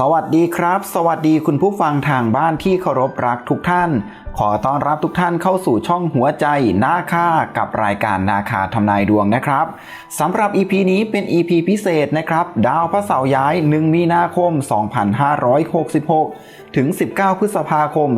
สวัสดีครับ สวัสดีคุณผู้ฟังทางบ้านที่เคารพรักทุกท่าน ขอต้อนรับทุกท่านเข้าสู่ช่องหัวใจนาคากับรายการนาคาทำนายดวงนะครับสำหรับ EP นี้เป็น EP พิเศษนะครับ ดาวพระเสาร์ย้าย 1 มีนาคม 2566 ถึง 19 พฤษภาคม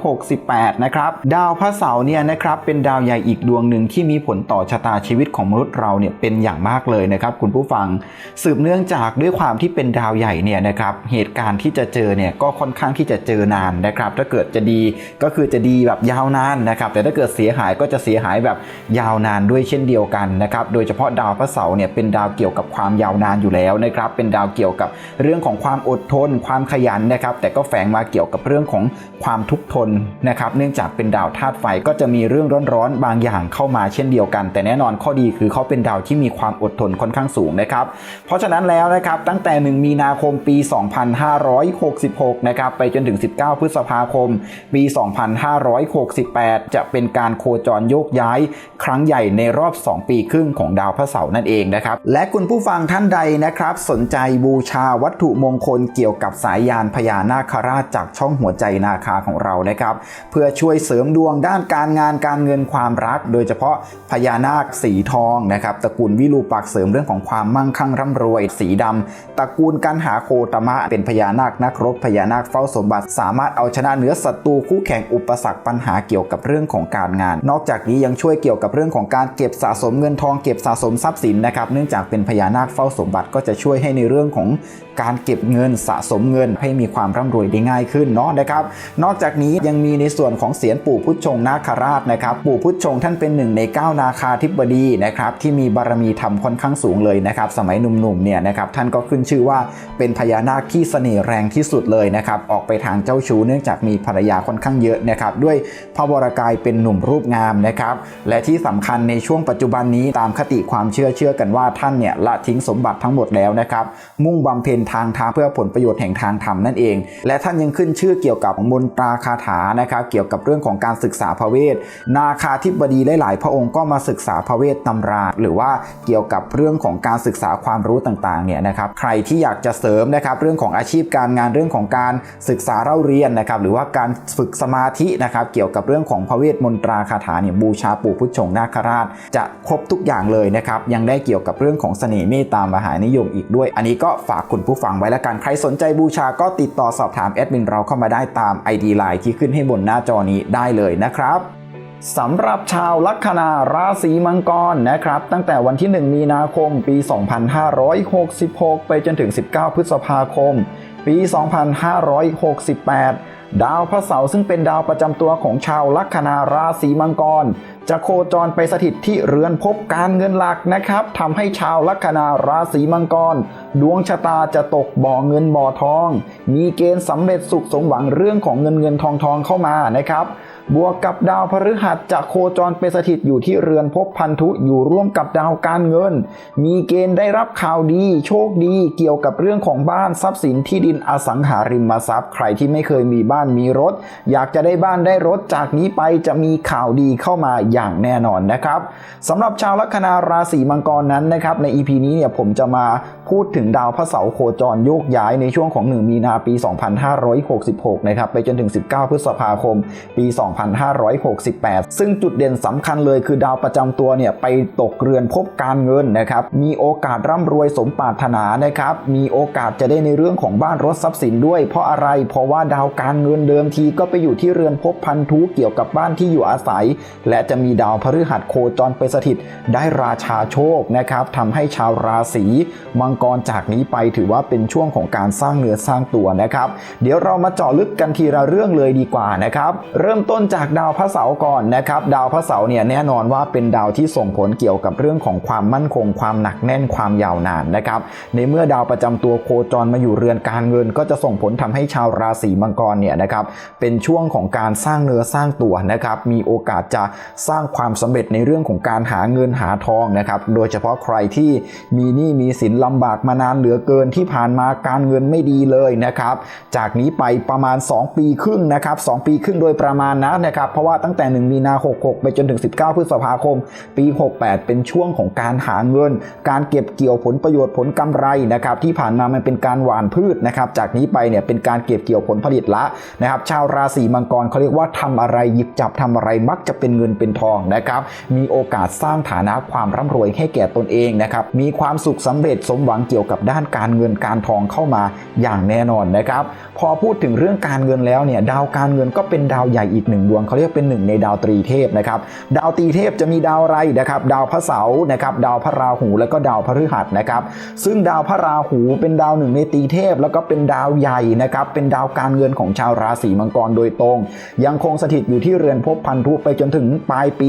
2568 นะครับ ดาวพระเสาร์เนี่ยนะครับเป็นดาวใหญ่อีกดวงหนึ่งที่มีผลต่อชะตาชีวิตของมนุษย์เราเนี่ยเป็นอย่างมากเลยนะครับคุณผู้ฟังสืบเนื่องจากด้วยความที่เป็นดาวใหญ่เนี่ยนะครับเหตุการณ์ที่จะเจอเนี่ยก็ค่อนข้างที่จะเจอนานนะครับ ถ้าเกิดจะดีก็คือจะดีแบบยาวนานนะครับแต่ถ้าเกิดเสียหายก็จะเสียหายแบบยาวนานด้วยเช่นเดียวกันนะครับโดยเฉพาะดาวพระเสาร์เนี่ยเป็นดาวเกี่ยวกับความยาวนานอยู่แล้วนะครับเป็นดาวเกี่ยวกับเรื่องของความอดทน ความขยันนะครับแต่ก็แฝงมาเกี่ยวกับเรื่องของความทุกข์ทนนะครับเนื่องจากเป็นดาวธาตุไฟก็จะมีเรื่องร้อนๆบางอย่างเข้ามาเช่นเดียวกัน แต่แน่นอนข้อดีคือเขาเป็นดาวที่มีความอดทนค่อนข้างสูงนะครับเพราะฉะนั้นแล้วนะครับตั้งแต่ 1 มีนาคมปี 2566 นะครับไปจนถึง 19 พฤษภาคม ปี2568 จะเป็นการโคจรโยกย้าย ครั้งใหญ่ในรอบ 2 ปีครึ่งของดาวพระเสาร์นั่นเองนะครับ และคุณผู้ฟังท่านใดนะครับ สนใจบูชาวัตถุมงคลเกี่ยวกับสายยานพญานาคราชจากช่องหัวใจนาคาของเรานะครับ เพื่อช่วยเสริมดวงด้านการงานการเงินความรัก โดยเฉพาะพญานาคสีทองนะครับตระกูลวิรูปักษ์เสริมเรื่องของความมั่งคั่งร่ำรวย สีดำตระกูลกันหาโคตมะเป็นพญานาคนักรบพญานาคเฝ้าสมบัติสามารถเอาชนะเหนือศัตรูคูู่่แข่งอุปสรรคปัญหาเกี่ยวกับเรื่องของการงาน นอกจากนี้ยังช่วยเกี่ยวกับเรื่องของการเก็บสะสมเงินทองเก็บสะสมทรัพย์สินนะครับเนื่องจากเป็นพญานาคเฝ้าสมบัติก็จะช่วยให้ในเรื่องของการเก็บเงินสะสมเงินให้มีความร่ำรวยได้ง่ายขึ้นเนาะนะครับ นอกจากนี้ยังมีในส่วนของเสียนปู่พุทธชงนาคราชนะครับปู่พุทธชงท่านเป็นหนึ่งในเก้านาคาธิบดีนะครับที่มีบารมีธรรมค่อนข้างสูงเลยนะครับสมัยหนุ่มๆเนี่ยนะครับท่านก็ขึ้นชื่อว่าเป็นพญานาคที่เสน่ห์แรงที่สุดเลยนะครับออกไปทางเจ้าชู้เนื่องจากมีภรรยาค่อนข้างเยอะนะครับด้วยพระวรกายเป็นหนุ่มรูปงามนะครับและที่สำคัญในช่วงปัจจุบันนี้ตามคติความเชื่อเชื่อกันว่าท่านเนี่ยละทิ้งสมบัติทั้งหมดแล้วนะครับมุ่งบำเพ็ญทางธรรมเพื่อผลประโยชน์แห่งทางธรรมนั่นเอง และท่านยังขึ้นชื่อเกี่ยวกับมนตราคาถานะครับเกี่ยวกับเรื่องของการศึกษาพระเวท นาคาธิบดีหลายๆ พระองค์ก็มาศึกษาพระเวทตำรา หรือว่าเกี่ยวกับเรื่องของการศึกษาความรู้ต่างๆเนี่ยนะครับใครที่อยากจะเสริมนะครับเรื่องของอาชีพการงานเรื่องของการศึกษาเล่าเรียนนะครับหรือว่าการฝึกสมาธินะครับเกี่ยวกับเรื่องของพระเวทมนตราคาถาเนี่ยบูชาปู่พุทธชงนาคราช จะครบทุกอย่างเลยนะครับยังได้เกี่ยวกับเรื่องของเสน่ห์เมตตามหานิยมอีกด้วย อันนี้ก็ฝากคุณผู้ฟังไว้ละกันใครสนใจบูชาก็ติดต่อสอบถามแอดมินเราเข้ามาได้ตาม ID Line ที่ขึ้นให้บนหน้าจอนี้ได้เลยนะครับสำหรับชาวลัคนาราศีมังกรนะครับ ตั้งแต่วันที่ 1 มีนาคม ปี 2566 ไปจนถึง 19 พฤษภาคม ปี 2568 ดาวพระเสาร์ซึ่งเป็นดาวประจำตัวของชาวลัคนาราศีมังกร จะโคจรไปสถิตที่เรือนพบการเงินหลักนะครับทำให้ชาวลัคนาราศีมังกร ดวงชะตาจะตกบ่อเงินบ่อทอง มีเกณฑ์สำเร็จสุขสมหวังเรื่องของเงินเงินทองทองเข้ามานะครับ บวกกับดาวพฤหัสจะโคจรไปสถิตอยู่ที่เรือนภพพันธุอยู่ร่วมกับดาวการเงิน มีเกณฑ์ได้รับข่าวดี โชคดี เกี่ยวกับเรื่องของบ้านทรัพย์สินที่ดินอสังหาริมทรัพย์ ใครที่ไม่เคยมีบ้านมีรถ อยากจะได้บ้านได้รถจากนี้ไปจะมีข่าวดีเข้ามาอย่างแน่นอนนะครับสำหรับชาวลัคนาราศีมังกรนั้นนะครับใน EP นี้เนี่ยผมจะมาพูดถึงดาวพระเสาร์โคจรโยกย้ายในช่วงของ 1 มีนาปี 2566 นะครับไปจนถึง 19 พฤษภาคม ปี2568 ซึ่งจุดเด่นสำคัญเลยคือดาวประจำตัวเนี่ยไปตกเรือนพบการเงินนะครับ มีโอกาสร่ำรวยสมปรารถนานะครับ มีโอกาสจะได้ในเรื่องของบ้านรถทรัพย์สินด้วย เพราะอะไร เพราะว่าดาวการเงินเดิมทีก็ไปอยู่ที่เรือนพบพันธุเกี่ยวกับบ้านที่อยู่อาศัย และจะมีดาวพฤหัสโคจรไปสถิตได้ราชาโชคนะครับทำให้ชาวราศีมังกรจากนี้ไปถือว่าเป็นช่วงของการสร้างเนื้อสร้างตัวนะครับ เดี๋ยวเรามาเจาะลึกกันทีละเรื่องเลยดีกว่านะครับ เริ่มต้นจากดาวพระเสาร์ก่อนนะครับ ดาวพระเสาร์เนี่ยแน่นอนว่าเป็นดาวที่ส่งผลเกี่ยวกับเรื่องของความมั่นคง ความหนักแน่นความยาวนานนะครับ ในเมื่อดาวประจำตัวโคจรมาอยู่เรือนการเงิน ก็จะส่งผลทำให้ชาวราศีมังกรเนี่ยนะครับเป็นช่วงของการสร้างเนื้อสร้างตัวนะครับ มีโอกาสจะสร้างความสำเร็จในเรื่องของการหาเงินหาทองนะครับ โดยเฉพาะใครที่มีหนี้มีสินลำบากมานานเหลือเกินที่ผ่านมาการเงินไม่ดีเลยนะครับ จากนี้ไปประมาณ 2 ปีครึ่งนะครับ2ปีครึ่งโดยประมาณนะนะครับ เพราะว่าตั้งแต่ 1 มีนา 66 ไปจนถึง 19 พฤษภาคม ปี 68 เป็นช่วงของการหาเงิน การเก็บเกี่ยวผลประโยชน์ผลกำไรนะครับที่ผ่านมามันเป็นการหว่านพืชนะครับ จากนี้ไปเนี่ยเป็นการเก็บเกี่ยวผลผลิตละนะครับ ชาวราศีมังกรเขาเรียกว่าทำอะไรหยิบจับทำอะไรมักจะเป็นเงินเป็นทองนะครับ มีโอกาสสร้างฐานะความร่ำรวยให้แก่ตนเองนะครับ มีความสุขสำเร็จสมหวังเกี่ยวกับด้านการเงินการทองเข้ามาอย่างแน่นอนนะครับ พอพูดถึงเรื่องการเงินแล้วเนี่ยดาวการเงินก็เป็นดาวใหญ่อีกหนึ่งดวงเขาเรียกเป็นหนึ่งในดาวตรีเทพนะครับดาวตรีเทพจะมีดาวอะไรนะครับดาวพระเสาร์นะครับดาวพระราหูแล้วก็ดาวพฤหัสนะครับซึ่งดาวพระราหูเป็นดาวหนึ่งในตรีเทพ แล้วก็เป็นดาวใหญ่นะครับเป็นดาวการเงินของชาวราศีมังกรโดยตรง ยังคงสถิตอยู่ที่เรือนภพพันธุไปจนถึงปลายปี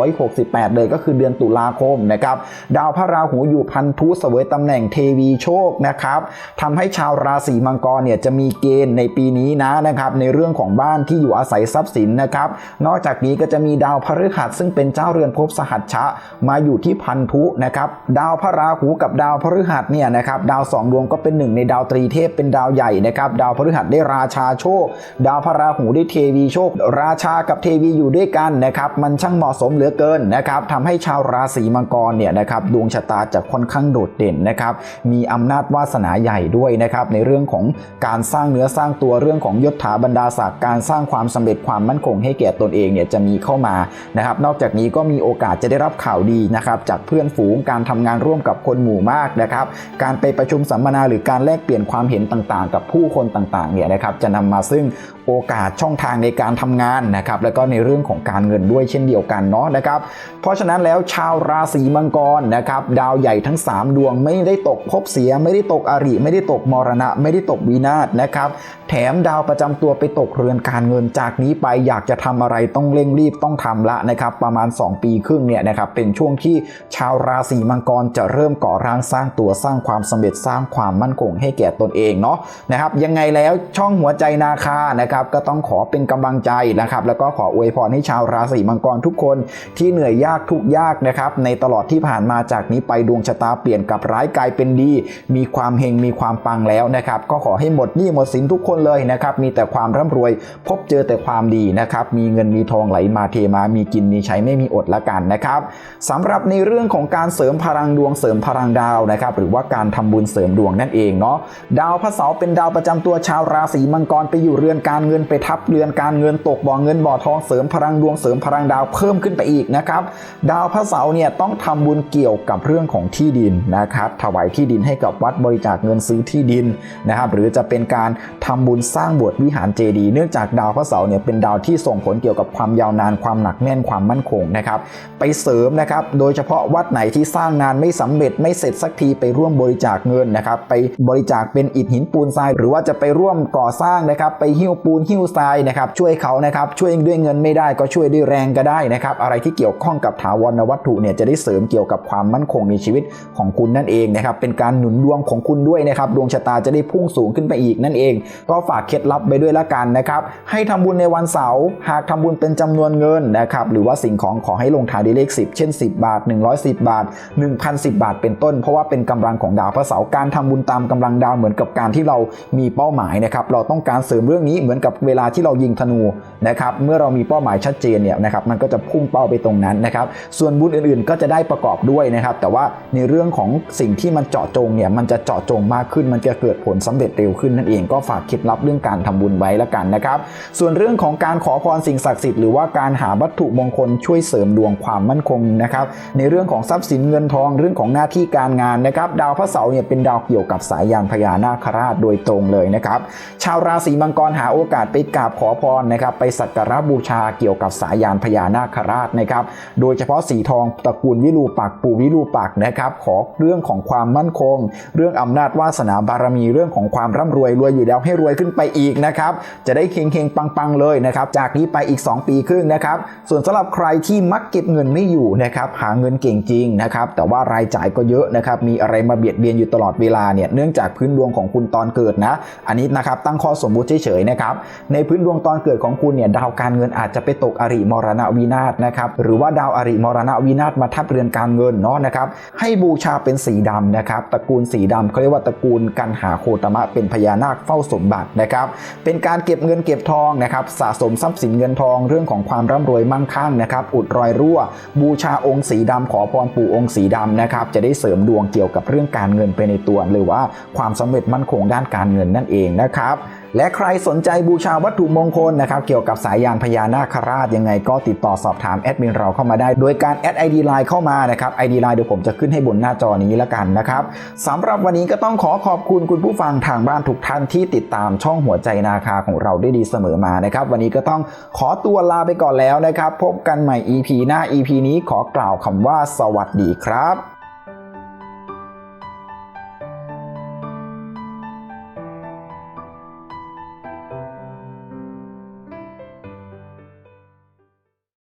2568 เลยก็คือเดือนตุลาคมนะครับดาวพระราหูอยู่พันธุเสวยตำแหน่งเทวีโชคนะครับทำให้ชาวราศีมังกรเนี่ยจะมีเกณฑ์ในปีนี้นะนะครับในเรื่องของบ้านที่อยู่อาศัยทรัพย์สินนะครับ นอกจากนี้ก็จะมีดาวพฤหัสซึ่งเป็นเจ้าเรือนภพสหัชชะมาอยู่ที่พันธุนะครับดาวพระราหูกับดาวพฤหัสเนี่ยนะครับดาวสองดวงก็เป็นหนึ่งในดาวตรีเทพเป็นดาวใหญ่นะครับดาวพฤหัสได้ราชาโชค ดาวพระราหูได้เทวีโชค ราชากับเทวีอยู่ด้วยกันนะครับมันช่างเหมาะสมเหลือเกินนะครับทำให้ชาวราศีมังกรเนี่ยนะครับดวงชะตาจะค่อนข้างโดดเด่นนะครับมีอำนาจวาสนาใหญ่ด้วยนะครับในเรื่องของการสร้างเนื้อสร้างตัวเรื่องของยศถาบรรดาศักดิ์การสร้างความสำเร็จความมั่นคงให้แก่ตนเองเนี่ยจะมีเข้ามานะครับ นอกจากนี้ก็มีโอกาสจะได้รับข่าวดีนะครับจากเพื่อนฝูงการทำงานร่วมกับคนหมู่มากนะครับ การไปประชุมสัมมนาหรือการแลกเปลี่ยนความเห็นต่างๆ กับผู้คนต่างๆเนี่ยนะครับจะนำมาซึ่งโอกาสช่องทางในการทำงานนะครับแล้วก็ในเรื่องของการเงินด้วยเช่นเดียวกันเนาะนะครับเพราะฉะนั้นแล้วชาวราศีมังกรนะครับดาวใหญ่ทั้ง 3 ดวงไม่ได้ตกภพเสีย ไม่ได้ตกอริ ไม่ได้ตกมรณะ ไม่ได้ตกวินาศนะครับแถมดาวประจำตัวไปตกเรือนการเงินจากนี้ไปอยากจะทำอะไรต้องเร่งรีบต้องทำละนะครับประมาณ 2 ปีครึ่งเนี่ยนะครับเป็นช่วงที่ชาวราศีมังกรจะเริ่มก่อร่างสร้างตัวสร้างความสำเร็จสร้างความมั่นคงให้แก่ตนเองเนาะนะครับยังไงแล้วช่องหัวใจนาคานะครับก็ต้องขอเป็นกำลังใจนะครับแล้วก็ขออวยพรให้ชาวราศีมังกรทุกคนที่เหนื่อยยากทุกยากนะครับในตลอดที่ผ่านมาจากนี้ไปดวงชะตาเปลี่ยนกับร้ายกลายเป็นดี มีความเฮงมีความปังแล้วนะครับก็ขอให้หมดหนี้หมดสินทุกคนเลยนะครับมีแต่ความร่ำรวยพบเจอแต่ความดีนะครับ มีเงินมีทองไหลมาเทมา มีกินมีใช้ไม่มีอดละกันนะครับสำหรับในเรื่องของการเสริมพลังดวงเสริมพลังดาวนะครับ หรือว่าการทำบุญเสริมดวงนั่นเองเนาะ ดาวพระเสาร์เป็นดาวประจำตัวชาวราศีมังกรไปอยู่เรือนการเงินไปทับเรือนการเงินตกบ่อเงินบ่อทองเสริมพลังดวงเสริมพลังดาวเพิ่มขึ้นไปอีกนะครับ ดาวพระเสาร์เนี่ยต้องทำบุญเกี่ยวกับเรื่องของที่ดินนะครับถวายที่ดินให้กับวัดบริจาคเงินซื้อที่ดินนะครับ หรือจะเป็นการทำบุญสร้างบสถ์วิหารเจดีย์เนื่องจากดาวพระเสาร์เนี่ยเป็นดาวที่ส่งผลเกี่ยวกับความยาวนานความหนักแน่นความมั่นคงนะครับไปเสริมนะครับโดยเฉพาะวัดไหนที่สร้างงานไม่สำเร็จไม่เสร็จสักทีไปร่วมบริจาคเงินนะครับไปบริจาคเป็นอิฐหินปูนทราย หรือว่าจะไปร่วมก่อสร้างนะครับไปหิ้วปูนหิ้วทรายนะครับช่วยเขานะครับช่วยด้วยเงินไม่ได้ก็ช่วยด้วยแรงก็ได้นะครับอะไรที่เกี่ยวข้องกับถาวรวัตถุเนี่ยจะได้เสริมเกี่ยวกับความมั่นคงในชีวิตของคุณนั่นเองนะครับเป็นการหนุนดวงของคุณด้วยนะครับดวงชะตาจะได้พุ่งสูงขึ้นไปอีกนั่นเอง ก็ฝากเคล็ดลับไปด้วยละกันนะครับให้ทำบุญในวันเสาร์หากทำบุญเป็นจำนวนเงินนะครับหรือว่าสิ่งของขอให้ลงท้ายด้วยเลข 10 เช่น 10 บาท 110 บาท 1,010 บาท เป็นต้น เพราะว่าเป็นกำลังของดาวพระเสาร์การทำบุญตามกำลังดาวเหมือนกับการที่เรามีเป้าหมายนะครับเราต้องการเสริมเรื่องนี้เหมือนกับเวลาที่เรายิงธนูนะครับเมื่อเรามีเป้าหมายชัดเจนเนี่ยนะครับมันก็จะพุ่งเป้าไปตรงนั้นนะครับส่วนบุญอื่นๆ ก็จะได้ประกอบด้วยนะครับแต่ว่าในเรื่องของสิ่งที่มันเจาะจงเนี่ยมันจะเจาะจงมากขึ้นมันจะเกิดผลสำเร็จเร็วขึ้นนั่นเองก็ฝากเคล็ดลับเรื่องการทำบุญไว้ละกันนะครับส่วนเรื่องของการขอพรสิ่งศักดิ์สิทธิ์หรือว่าการหาวัตถุมงคลช่วยเสริมดวงความมั่นคงนะครับในเรื่องของทรัพย์สินเงินทองเรื่องของหน้าที่การงานนะครับดาวพระเสาร์เนี่ยเป็นดาวเกี่ยวกับสายยานพญานาคราชโดยตรงเลยนะครับชาวราศีมังกรหาโอกาสไปกราบขอพรนะครับไปสักการะบูชาเกี่ยวกับสายยานพญานาคราชนะครับโดยเฉพาะสีทองตระกูลวิรูปักปู่วิรูปักนะครับขอเรื่องของความมั่นคง เรื่องอำนาจวาสนาบารมีเรื่องของความร่ำรวยรวยอยู่แล้วให้รวยขึ้นไปอีกนะครับจะได้เฮงๆปังๆเลยนะครับจากนี้ไปอีก 2 ปีครึ่งนะครับ ส่วนสำหรับใครที่มักเก็บเงินไม่อยู่นะครับหาเงินเก่งจริงนะครับแต่ว่ารายจ่ายก็เยอะนะครับมีอะไรมาเบียดเบียนอยู่ตลอดเวลาเนี่ยเนื่องจากพื้นดวงของคุณตอนเกิดนะ อันนี้นะครับตั้งข้อสมมุติเฉยๆนะครับในพื้นดวงตอนเกิดของคุณเนี่ยดาวการเงินอาจจะไปตกอริมรณวินาศนะครับหรือว่าดาวอริมรณวินาศมาทับเรือนการเงินเนาะนะครับให้บูชาเป็นสีดำนะครับตระกูลสีดำเขาเรียกว่าตระกูลกันหาโคตมะเป็นพญานาคเฝ้าสมบัตินะครับเป็นการเก็บเงินเก็บทองนะครับสะสมทรัพย์สินเงินทองเรื่องของความร่ำรวยมั่งคั่งนะครับ อุดรอยรั่ว บูชาองค์สีดำขอพรปู่องค์สีดำนะครับ จะได้เสริมดวงเกี่ยวกับเรื่องการเงินไปในตัวหรือว่าความสำเร็จมั่นคงด้านการเงินนั่นเองนะครับและใครสนใจบูชาวัตถุมงคลนะครับเกี่ยวกับสายยานพญานาคราชยังไงก็ติดต่อสอบถามแอดมินเราเข้ามาได้ โดยการแอด ID Line เข้ามานะครับ ID Line เดี๋ยวผมจะขึ้นให้บนหน้าจอนี้ล้วกันนะครับสำหรับวันนี้ก็ต้องขอขอบคุณคุณผู้ฟังทางบ้านทุกท่านที่ติดตามช่องหัวใจนาคาของเราได้ดีเสมอมานะครับ วันนี้ก็ต้องขอตัวลาไปก่อนแล้วนะครับ พบกันใหม่ EP หน้า EP นี้ขอกล่าวคำว่าสวัสดีครับ